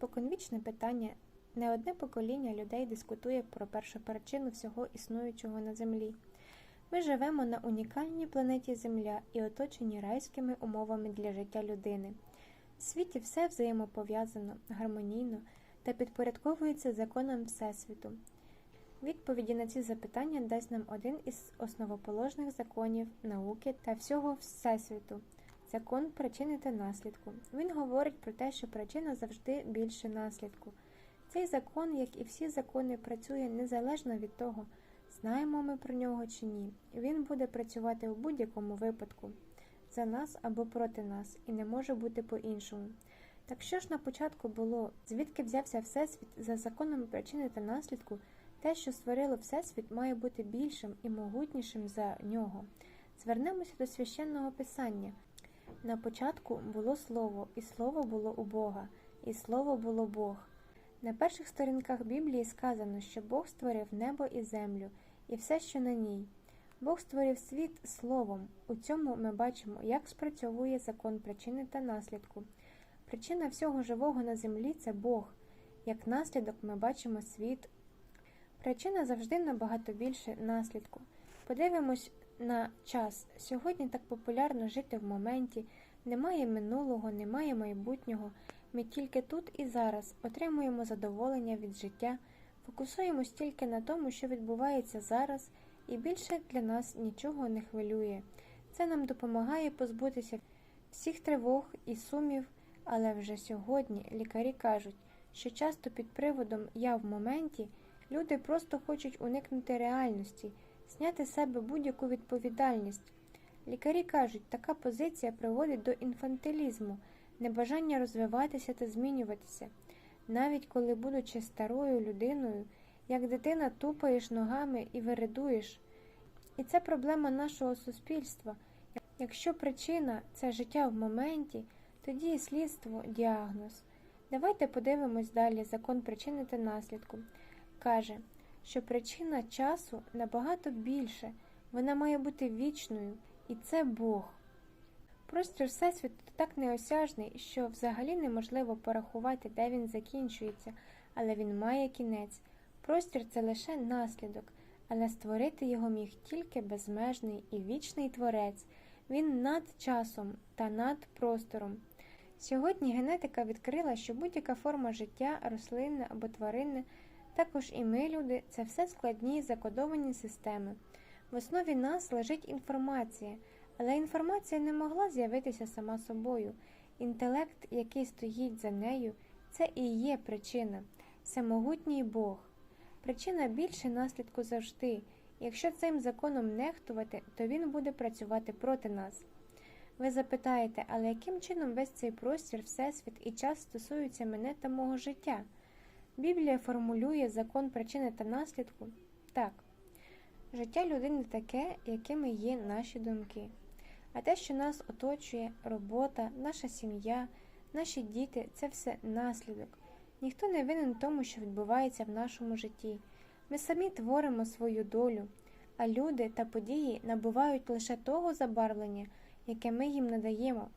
споконвічне питання. Не одне покоління людей дискутує про першопричину всього існуючого на землі. Ми живемо на унікальній планеті Земля і оточені райськими умовами для життя людини. В світі все взаємопов'язано, гармонійно та підпорядковується законам Всесвіту. Відповіді на ці запитання дасть нам один із основоположних законів науки та всього Всесвіту закон причини та наслідку. Він говорить про те, що причина завжди більше наслідку. Цей закон, як і всі закони, працює незалежно від того, знаємо ми про нього чи ні. Він буде працювати у будь-якому випадку за нас або проти нас, і не може бути по-іншому. Так що ж на початку було, звідки взявся Всесвіт за законом причини та наслідку, те, що створило Всесвіт, має бути більшим і могутнішим за нього. Звернемося до священного писання. На початку було слово, і слово було у Бога, і слово було Бог. На перших сторінках Біблії сказано, що Бог створив небо і землю, і все, що на ній. Бог створив світ словом. У цьому ми бачимо, як спрацьовує закон причини та наслідку. Причина всього живого на землі це Бог. Як наслідок ми бачимо світ. Причина завжди набагато більше наслідку. Подивимось на час. Сьогодні так популярно жити в моменті, немає минулого, немає майбутнього. Ми тільки тут і зараз отримуємо задоволення від життя, фокусуємось тільки на тому, що відбувається зараз, і більше для нас нічого не хвилює. Це нам допомагає позбутися всіх тривог і сумів, але вже сьогодні лікарі кажуть, що часто під приводом Я в моменті люди просто хочуть уникнути реальності, зняти з себе будь-яку відповідальність. Лікарі кажуть, така позиція приводить до інфантилізму, небажання розвиватися та змінюватися. Навіть коли, будучи старою людиною, як дитина тупаєш ногами і виридуєш. І це проблема нашого суспільства. Якщо причина це життя в моменті, тоді і слідство діагноз. Давайте подивимось далі закон причини та наслідку. Каже, що причина часу набагато більше, вона має бути вічною, і це Бог. Простір Всесвіту так неосяжний, що взагалі неможливо порахувати, де він закінчується, але він має кінець. Простір це лише наслідок, але створити його міг тільки безмежний і вічний творець. Він над часом та над простором. Сьогодні генетика відкрила, що будь-яка форма життя, рослинна або тваринне, також і ми, люди, це все складні закодовані системи. В основі нас лежить інформація, але інформація не могла з'явитися сама собою. Інтелект, який стоїть за нею, це і є причина, всемогутній Бог. Причина більше наслідку завжди. Якщо цим законом нехтувати, то він буде працювати проти нас. Ви запитаєте, але яким чином весь цей простір, всесвіт і час стосуються мене та мого життя? Біблія формулює закон причини та наслідку так. Життя людини таке, якими є наші думки. А те, що нас оточує, робота, наша сім'я, наші діти це все наслідок. Ніхто не винен тому, що відбувається в нашому житті. Ми самі творимо свою долю, а люди та події набувають лише того забарвлення, яке ми їм надаємо,